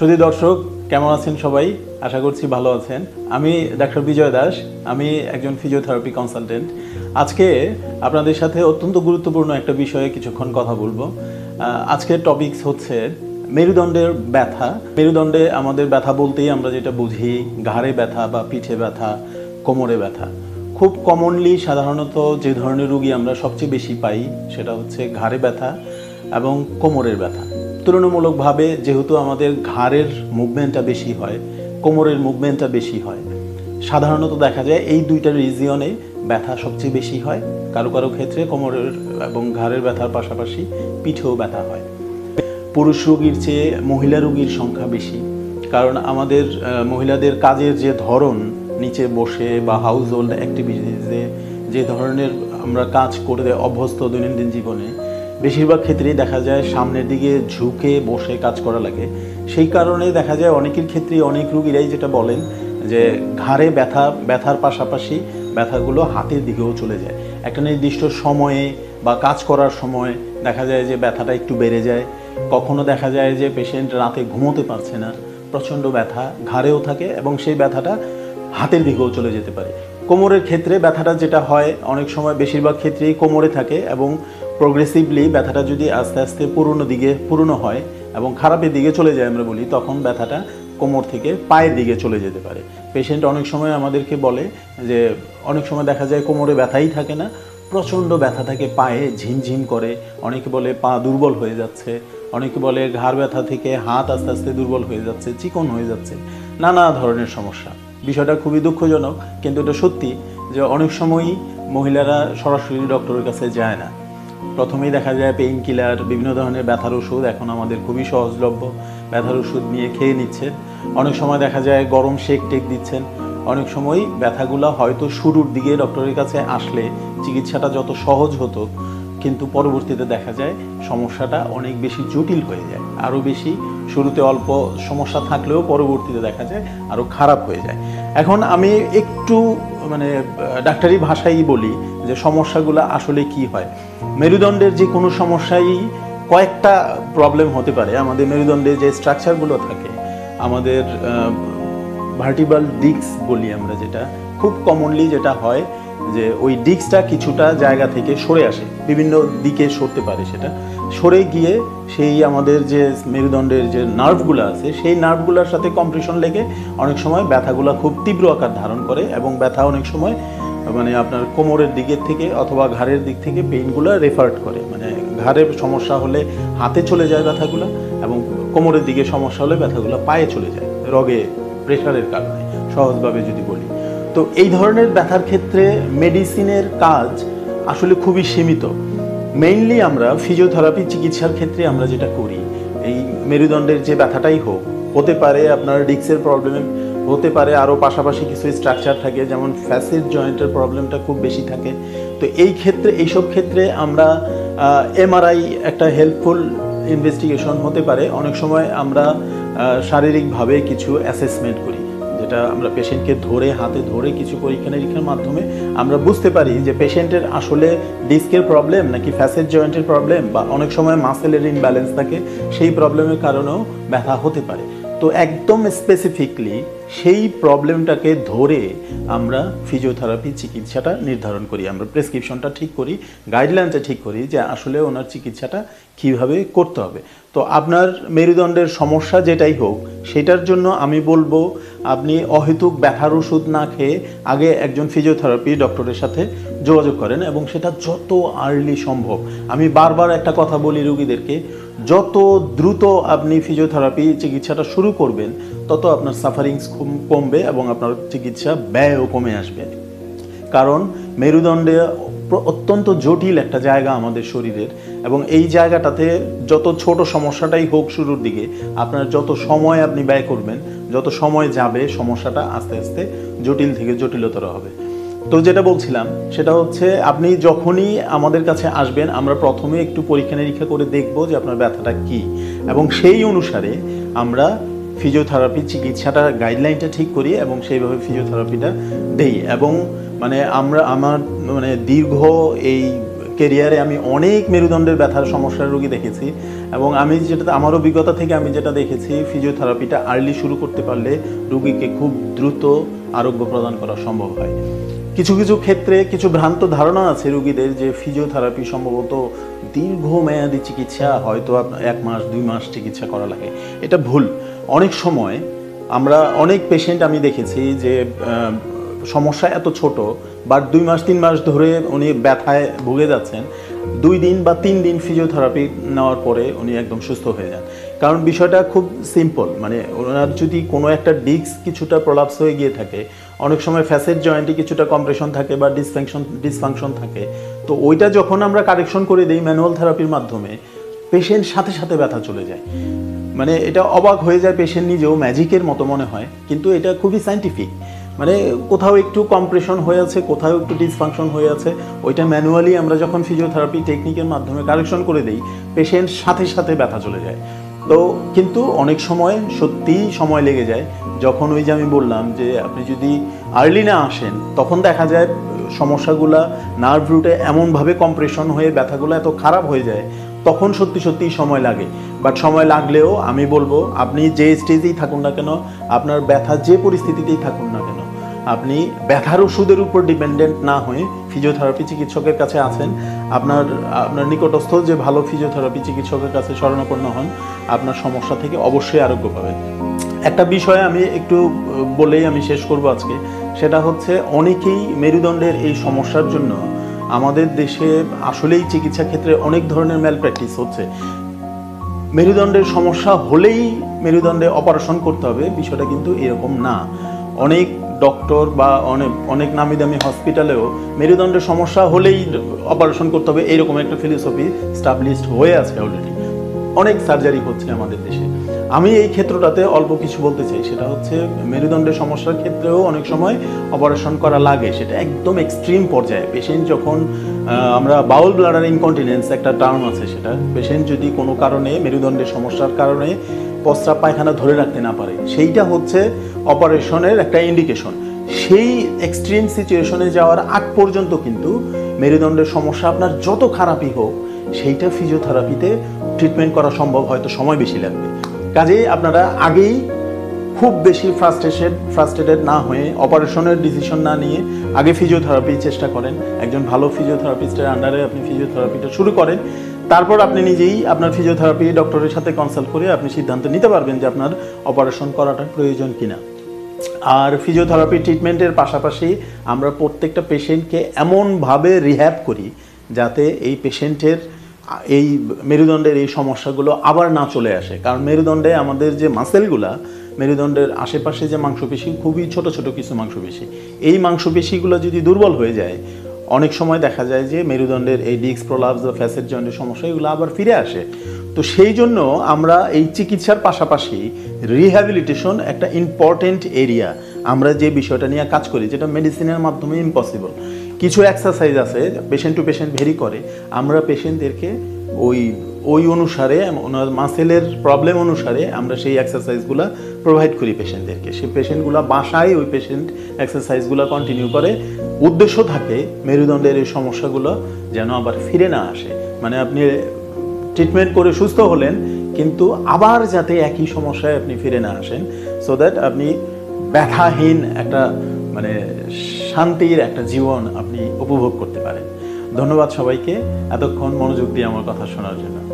সুধী দর্শক, কেমন আছেন সবাই? আশা করছি ভালো আছেন। আমি ডাক্তার বিজয় দাস, আমি একজন ফিজিওথেরাপি কনসালটেন্ট আজকে আপনাদের সাথে অত্যন্ত গুরুত্বপূর্ণ একটা বিষয়ে কিছুক্ষণ কথা বলব। আজকের টপিকস হচ্ছে মেরুদণ্ডের ব্যথা। মেরুদণ্ডে আমাদের ব্যথা বলতেই আমরা যেটা বুঝি, ঘাড়ে ব্যথা বা পিঠে ব্যথা, কোমরে ব্যথা। খুব কমনলি সাধারণত যে ধরনের রুগী আমরা সবচেয়ে বেশি পাই সেটা হচ্ছে ঘাড়ে ব্যথা এবং কোমরের ব্যথা। তুলনামূলকভাবে যেহেতু আমাদের ঘাড়ের মুভমেন্টটা বেশি হয়, কোমরের মুভমেন্টটা বেশি হয়, সাধারণত দেখা যায় এই দুইটা রিজিয়নে ব্যথা সবচেয়ে বেশি হয়। কারও কারও ক্ষেত্রে কোমরের এবং ঘাড়ের ব্যথার পাশাপাশি পিঠেও ব্যথা হয়। পুরুষ রোগীর চেয়ে মহিলা রোগীর সংখ্যা বেশি। কারণ আমাদের মহিলাদের কাজের যে ধরন, নিচে বসে বা হাউস হোল্ড অ্যাক্টিভিটিসে যে ধরনের আমরা কাজ করে দেয় অভ্যস্ত দৈনন্দিন জীবনে বেশিরভাগ ক্ষেত্রেই দেখা যায় সামনের দিকে ঝুঁকে বসে কাজ করা লাগে। সেই কারণে দেখা যায় অনেকের ক্ষেত্রেই অনেক রুগীরাই যেটা বলেন যে ঘাড়ে ব্যথা, ব্যথার পাশাপাশি ব্যথাগুলো হাতের দিকেও চলে যায়। একটা নির্দিষ্ট সময়ে বা কাজ করার সময় দেখা যায় যে ব্যথাটা একটু বেড়ে যায়। কখনো দেখা যায় যে পেশেন্ট রাতে ঘুমোতে পারছে না, প্রচণ্ড ব্যথা ঘাড়েও থাকে এবং সেই ব্যথাটা হাতের দিকেও চলে যেতে পারে। কোমরের ক্ষেত্রে ব্যথাটা যেটা হয়, অনেক সময় বেশিরভাগ ক্ষেত্রেই কোমরে থাকে এবং প্রোগ্রেসিভলি ব্যথাটা যদি আস্তে আস্তে পুরনো দিকে, পুরনো হয় এবং খারাপের দিকে চলে যায় আমরা বলি, তখন ব্যথাটা কোমর থেকে পায়ের দিকে চলে যেতে পারে। পেশেন্ট অনেক সময় আমাদেরকে বলে যে, অনেক সময় দেখা যায় কোমরে ব্যথাই থাকে না, প্রচণ্ড ব্যথা থাকে, পায়ে ঝিমঝিম করে, অনেকে বলে পা দুর্বল হয়ে যাচ্ছে, অনেকে বলে ঘাড় ব্যথা থেকে হাত আস্তে আস্তে দুর্বল হয়ে যাচ্ছে, চিকন হয়ে যাচ্ছে, নানা ধরনের সমস্যা। বিষয়টা খুবই দুঃখজনক, কিন্তু এটা সত্যি যে অনেক সময়ই মহিলারা সরাসরি ডক্টরের কাছে যায় না। প্রথমেই দেখা যায় পেইন কিলার বিভিন্ন ধরনের ব্যথার ওষুধ, এখন আমাদের খুবই সহজলভ্য ব্যথার ওষুধ নিয়ে খেয়ে নিচ্ছে। অনেক সময় দেখা যায় গরম শেক টেক দিচ্ছেন। অনেক সময় ব্যথাগুলো হয়তো শুরুর দিকে ডক্টরের কাছে আসলে চিকিৎসাটা যত সহজ হতো, কিন্তু পরবর্তীতে দেখা যায় সমস্যাটা অনেক বেশি জটিল হয়ে যায়। আরও বেশি শুরুতে অল্প সমস্যা থাকলেও পরবর্তীতে দেখা যায় আরও খারাপ হয়ে যায়। এখন আমি একটু মানে ডাক্তারি ভাষাই বলি যে সমস্যাগুলো আসলে কি হয়। মেরুদণ্ডের যে কোনো সমস্যাই কয়েকটা প্রবলেম হতে পারে। আমাদের মেরুদণ্ডে যে স্ট্রাকচারগুলো থাকে, আমাদের ভার্টিবাল ডিক্স বলি আমরা যেটা, খুব কমনলি যেটা হয় যে ওই ডিস্কটা কিছুটা জায়গা থেকে সরে আসে। বিভিন্ন দিকে সরতে পারে সেটা। সরে গিয়ে সেই আমাদের যে মেরুদণ্ডের যে নার্ভগুলো আছে, সেই নার্ভগুলোর সাথে কম্প্রেশন লেগে অনেক সময় ব্যথাগুলো খুব তীব্র আকার ধারণ করে এবং ব্যথা অনেক সময় মানে আপনার কোমরের দিকের থেকে অথবা ঘাড়ের দিক থেকে পেইনগুলো রেফার্ট করে। মানে ঘাড়ের সমস্যা হলে হাতে চলে যায় ব্যথাগুলো এবং কোমরের দিকে সমস্যা হলে ব্যথাগুলো পায়ে চলে যায়, রগে প্রেশারের কারণে, সহজভাবে যদি বলি। তো এই ধরনের ব্যথার ক্ষেত্রে মেডিসিনের কাজ আসলে খুবই সীমিত। মেইনলি আমরা ফিজিওথেরাপি চিকিৎসার ক্ষেত্রে আমরা যেটা করি, এই মেরুদণ্ডের যে ব্যথাটাই হোক, হতে পারে আপনার ডিক্সের প্রবলেম হতে পারে আরও পাশাপাশি কিছু স্ট্রাকচার থাকে, যেমন ফ্যাসিড জয়েন্টের প্রবলেমটা খুব বেশি থাকে। তো এই ক্ষেত্রে, এইসব ক্ষেত্রে আমরা এমআরআই একটা হেল্পফুল ইনভেস্টিগেশন হতে পারে। অনেক সময় আমরা শারীরিকভাবে কিছু অ্যাসেসমেন্ট করি। যেটা আমরা পেশেন্টকে ধরে, হাতে ধরে কিছু পরীক্ষা নিরীক্ষার মাধ্যমে আমরা বুঝতে পারি যে পেশেন্টের আসলে ডিস্কের প্রবলেম নাকি ফ্যাসেট জয়েন্টের প্রবলেম বা অনেক সময় মাসেলের ইনব্যালেন্স থাকে, সেই প্রবলেমের কারণেও ব্যথা হতে পারে। তো একদম স্পেসিফিকলি সেই প্রবলেমটাকে ধরে আমরা ফিজিওথেরাপি চিকিৎসাটা নির্ধারণ করি। আমরা প্রেসক্রিপশনটা ঠিক করি গাইডলাইনটা ঠিক করি যে আসলে ওনার চিকিৎসাটা কীভাবে করতে হবে। তো আপনার মেরুদণ্ডের সমস্যা যেটাই হোক, সেটার জন্য আমি বলব, আপনি অহেতুক ব্যথার ওষুধ না খেয়ে আগে একজন ফিজিওথেরাপি ডক্টরের সাথে যোগাযোগ করেন এবং সেটা যত আর্লি সম্ভব। আমি বারবার একটা কথা বলি রুগীদেরকে, যত দ্রুত আপনি ফিজিওথেরাপি চিকিৎসাটা শুরু করবেন, তত আপনার সাফারিংস কমবে এবং আপনার চিকিৎসা ব্যয়ও কমে আসবে। কারণ মেরুদণ্ডে অত্যন্ত জটিল একটা জায়গা আমাদের শরীরের এবং এই জায়গাটাতে যত ছোট সমস্যাটাই হোক শুরুর দিকে, আপনার যত সময় আপনি ব্যয় করবেন, যত সময় যাবে সমস্যাটা আস্তে আস্তে জটিল থেকে জটিলতর হবে। তো যেটা বলছিলাম, সেটা হচ্ছে আপনি যখনই আমাদের কাছে আসবেন, আমরা প্রথমে একটু পরীক্ষা নিরীক্ষা করে দেখব যে আপনার ব্যথাটা কি। এবং সেই অনুসারে আমরা ফিজিওথেরাপি চিকিৎসাটা গাইডলাইনটা ঠিক করি এবং সেইভাবে ফিজিওথেরাপিটা দেই। এবং মানে আমরা, আমার মানে দীর্ঘ এই কেরিয়ারে আমি অনেক মেরুদণ্ডের ব্যথার সমস্যার রোগী দেখেছি। এবং আমি যেটা, আমার অভিজ্ঞতা থেকে আমি যেটা দেখেছি ফিজিওথেরাপিটা আর্লি শুরু করতে পারলে রোগীকে খুব দ্রুত আরোগ্য প্রদান করা সম্ভব হয়। কিছু কিছু ক্ষেত্রে কিছু ভ্রান্ত ধারণা আছে রুগীদের যে ফিজিওথেরাপি সম্ভবত দীর্ঘমেয়াদী চিকিৎসা হয়তো এক মাস, দুই মাস চিকিৎসা করা লাগে। এটা ভুল। অনেক সময় আমরা অনেক পেশেন্ট আমি দেখেছি যে সমস্যা এত ছোট বা দুই মাস, তিন মাস ধরে উনি ব্যথায় ভুগে যাচ্ছেন। দুই দিন বা তিন দিন ফিজিওথেরাপি নেওয়ার পরে উনি একদম সুস্থ হয়ে যান। কারণ বিষয়টা খুব সিম্পল মানে ওনার যদি কোনো একটা ডিস্ক কিছুটা প্রলাপস হয়ে গিয়ে থাকে অনেক সময় ফ্যাসেট জয়েন্টে কিছুটা কম্প্রেশন থাকে বা ডিসফাংশন ডিসফাংশন থাকে। তো ওইটা যখন আমরা কারেকশন করে দিই ম্যানুয়াল থেরাপির মাধ্যমে পেশেন্ট সাথে সাথে ব্যথা চলে যায়। মানে এটা অবাক হয়ে যায় পেশেন্ট নিজেও ম্যাজিকের মতো মনে হয়। কিন্তু এটা খুবই সাইন্টিফিক মানে কোথাও একটু কম্প্রেশন হয়ে আছে, কোথাও একটু ডিসফাংশন হয়ে আছে, ওইটা ম্যানুয়ালি আমরা যখন ফিজিওথেরাপি টেকনিকের মাধ্যমে কারেকশন করে দিই পেশেন্ট সাথে সাথে ব্যথা চলে যায়। তো কিন্তু অনেক সময় সত্যিই সময় লেগে যায়। যখন ওই যে আমি বললাম যে আপনি যদি আর্লি না আসেন, তখন দেখা যায় সমস্যাগুলা নার্ভ রুটে এমনভাবে কম্প্রেশন হয়ে ব্যথাগুলো এত খারাপ হয়ে যায়, তখন সত্যি সত্যি সময় লাগে। বাট সময় লাগলেও আমি বলব, আপনি যে স্টেজেই থাকুন না কেন, আপনার ব্যথা যে পরিস্থিতিতেই থাকুন না আপনি ব্যথার ওষুধের উপর ডিপেন্ডেন্ট না হয়ে ফিজিওথেরাপি চিকিৎসকের কাছে আছেন, আপনার আপনার নিকটস্থ যে ভালো ফিজিওথেরাপি চিকিৎসকের কাছে শরণাপন্ন হন, আপনার সমস্যা থেকে অবশ্যই আরোগ্য পাবেন। একটা বিষয় আমি একটু বলেই আমি শেষ করব আজকে, সেটা হচ্ছে অনেকেই মেরুদণ্ডের এই সমস্যার জন্য আমাদের দেশে আসলেই চিকিৎসা ক্ষেত্রে অনেক ধরনের ম্যাল প্র্যাকটিস হচ্ছে। মেরুদণ্ডের সমস্যা হলেই মেরুদণ্ডে অপারেশন করতে হবে, বিষয়টা কিন্তু এরকম না। অনেক ডক্টর বা অনেক অনেক নামি দামি হসপিটালেও মেরুদণ্ডের সমস্যা হলেই অপারেশন করতে হবে, এরকম একটা ফিলোসফি স্টাবলিশড হয়ে আছে অলরেডি অনেক সার্জারি হচ্ছে আমাদের দেশে। আমি এই ক্ষেত্রটাতে অল্প কিছু বলতে চাই, সেটা হচ্ছে মেরুদণ্ডের সমস্যার ক্ষেত্রেও অনেক সময় অপারেশন করা লাগে, সেটা একদম এক্সট্রিম পর্যায়ে। পেশেন্ট যখন আমরা বাউল ব্লাডার ইনকন্টিনেন্স একটা টার্ম আছে সেটা পেশেন্ট যদি কোনো কারণে মেরুদণ্ডের সমস্যার কারণে প্রস্রাব পায়খানা ধরে রাখতে না পারে। সেইটা হচ্ছে অপারেশনের একটা ইন্ডিকেশন সেই এক্সট্রিম সিচুয়েশনে যাওয়ার আগ পর্যন্ত কিন্তু মেরুদণ্ডের সমস্যা আপনার যত খারাপই হোক, সেইটা ফিজিওথেরাপিতে ট্রিটমেন্ট করা সম্ভব, হয়তো সময় বেশি লাগবে। কাজেই আপনারা আগেই খুব বেশি ফ্রাস্ট্রেটেড ফ্রাস্ট্রেটেড না হয়ে অপারেশনের ডিসিশন না নিয়ে আগে ফিজিওথেরাপি চেষ্টা করেন। একজন ভালো ফিজিওথেরাপিস্টের আন্ডারে আপনি ফিজিওথেরাপিটা শুরু করেন। তারপর আপনি নিজেই আপনার ফিজিওথেরাপি ডক্টরের সাথে কনসাল্ট করে আপনি সিদ্ধান্ত নিতে পারবেন যে আপনার অপারেশন করাটা প্রয়োজন কিনা। আর ফিজিওথেরাপি ট্রিটমেন্টের পাশাপাশি আমরা প্রত্যেকটা পেশেন্টকে এমনভাবে রিহ্যাব করি যাতে এই পেশেন্টের এই মেরুদণ্ডের এই সমস্যাগুলো আবার না চলে আসে। কারণ মেরুদণ্ডে আমাদের যে মাসেলগুলা মেরুদণ্ডের আশেপাশে যে মাংসপেশি, খুবই ছোট ছোট কিছু মাংসপেশি। এই মাংসপেশিগুলো যদি দুর্বল হয়ে যায় অনেক সময় দেখা যায় যে মেরুদণ্ডের এই ডিস্ক প্রলাপস বা ফ্যাসেট জয়েন্টের সমস্যা, এগুলো আবার ফিরে আসে। তো সেই জন্য আমরা এই চিকিৎসার পাশাপাশি রিহ্যাবিলিটেশন একটা ইম্পর্টেন্ট এরিয়া আমরা যে বিষয়টা নিয়ে কাজ করি, যেটা মেডিসিনের মাধ্যমে ইম্পসিবল কিছু এক্সারসাইজ আছে পেশেন্ট টু পেশেন্ট ভেরি করে। আমরা পেশেন্টদেরকে ওই ওই অনুসারে ওনার মাসেলের প্রবলেম অনুসারে আমরা সেই এক্সারসাইজগুলো প্রোভাইড করি পেশেন্টদেরকে সেই পেশেন্টগুলো বাসায় ওই পেশেন্ট এক্সারসাইজগুলো কন্টিনিউ করে। উদ্দেশ্য থাকে মেরুদণ্ডের এই সমস্যাগুলো যেন আবার ফিরে না আসে। মানে আপনি ট্রিটমেন্ট করে সুস্থ হলেন, কিন্তু আবার যাতে একই সমস্যায় আপনি ফিরে না আসেন সো দ্যাট আপনি ব্যথাহীন একটা মানে শান্তির একটা জীবন আপনি উপভোগ করতে পারেন। ধন্যবাদ সবাইকে। এতক্ষণ মনোযোগ দিয়ে আমার কথা শোনার জন্য।